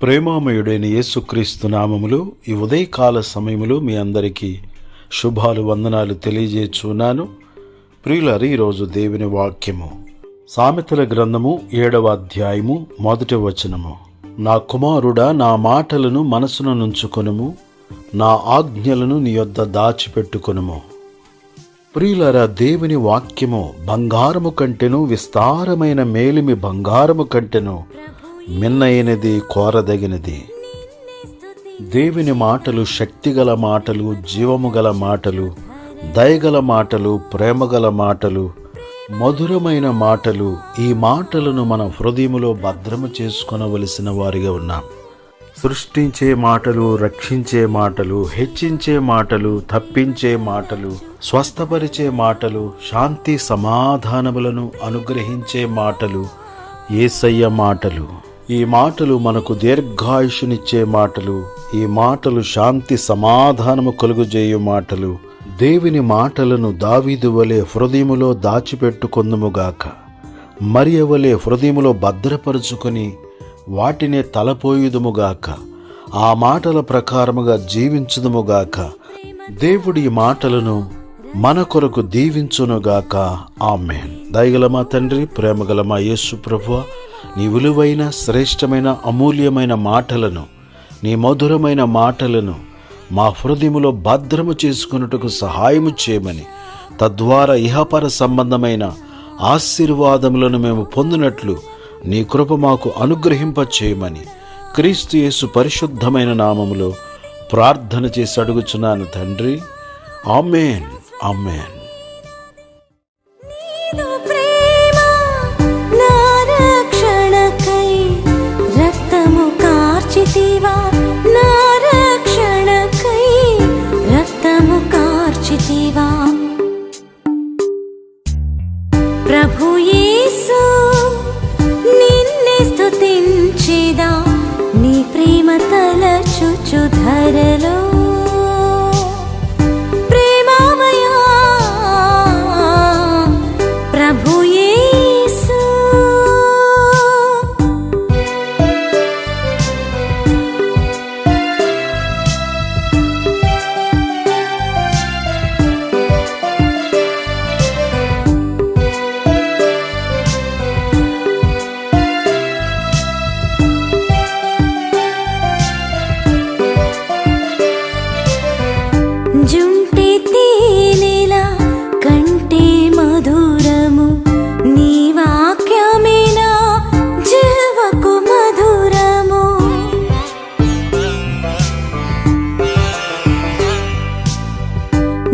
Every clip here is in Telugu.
ప్రేమామయుడైన యేసుక్రీస్తు నామములు ఈ ఉదయకాల సమయములో మీ అందరికీ శుభాలు వందనాలు తెలియజేస్తున్నాను ప్రియులరి ఈరోజు దేవుని వాక్యము. సామెతల గ్రంథము ఏడవ అధ్యాయము మొదటి వచనము. నా కుమారుడా నా మాటలను మనసున నుంచుకొనుము నా ఆజ్ఞలను నీ యొద్ద దాచిపెట్టుకొనుము. ప్రియులరా దేవుని వాక్యము బంగారము కంటెను విస్తారమైన మేలిమి బంగారము కంటెను మిన్నైనది కోరదగినది. దేవుని మాటలు శక్తిగల మాటలు జీవము గల మాటలు దయగల మాటలు ప్రేమగల మాటలు మధురమైన మాటలు ఈ మాటలను మన హృదయములో భద్రము చేసుకొనవలసిన వారిగా ఉన్నాం. సృష్టించే మాటలు రక్షించే మాటలు హెచ్చించే మాటలు తప్పించే మాటలు స్వస్థపరిచే మాటలు శాంతి సమాధానములను అనుగ్రహించే మాటలు ఏసయ్య మాటలు. ఈ మాటలు మనకు దీర్ఘాయుషునిచ్చే మాటలు ఈ మాటలు శాంతి సమాధానము కలుగుజేయు మాటలు. దేవుని మాటలను దావీదు వలె హృదయములో దాచిపెట్టుకుందుముగాక మరియ వలె హృదయములో భద్రపరుచుకొని వాటినే తలపోయుదుముగాక ఆ మాటల ప్రకారముగా జీవించుదుముగాక దేవుడి మాటలను మన కొరకు దీవించునుగాక ఆమెన్. దయగలమా తండ్రి ప్రేమగలమా యేసు ప్రభువా నీ విలువైన శ్రేష్టమైన అమూల్యమైన మాటలను నీ మధురమైన మాటలను మా హృదయములో భద్రము చేసుకున్నట్టుకు సహాయము చేయమని తద్వారా ఇహపర సంబంధమైన ఆశీర్వాదములను మేము పొందినట్లు నీ కృప మాకు అనుగ్రహింప చేయమని క్రీస్తు యేసు పరిశుద్ధమైన నామములో ప్రార్థన చేసి అడుగుచున్నాను తండ్రి. ఆమెన్. ఆమెన్. ప్రభు యేసు నిన్నే స్తుతించేదా నీ ప్రేమ తలచుచు ధరలో.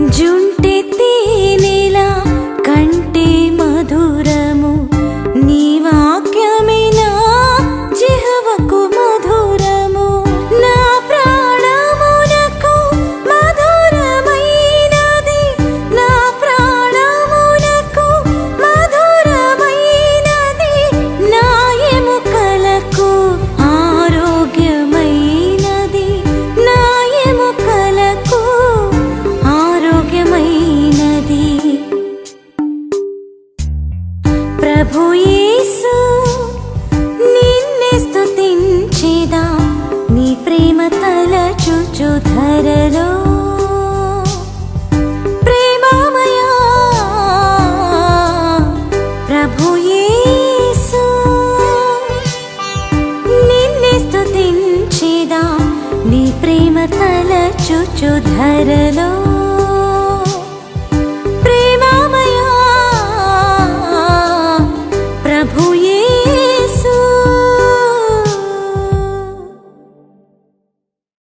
June. నీ ప్రేమ తలచుచు ధరలో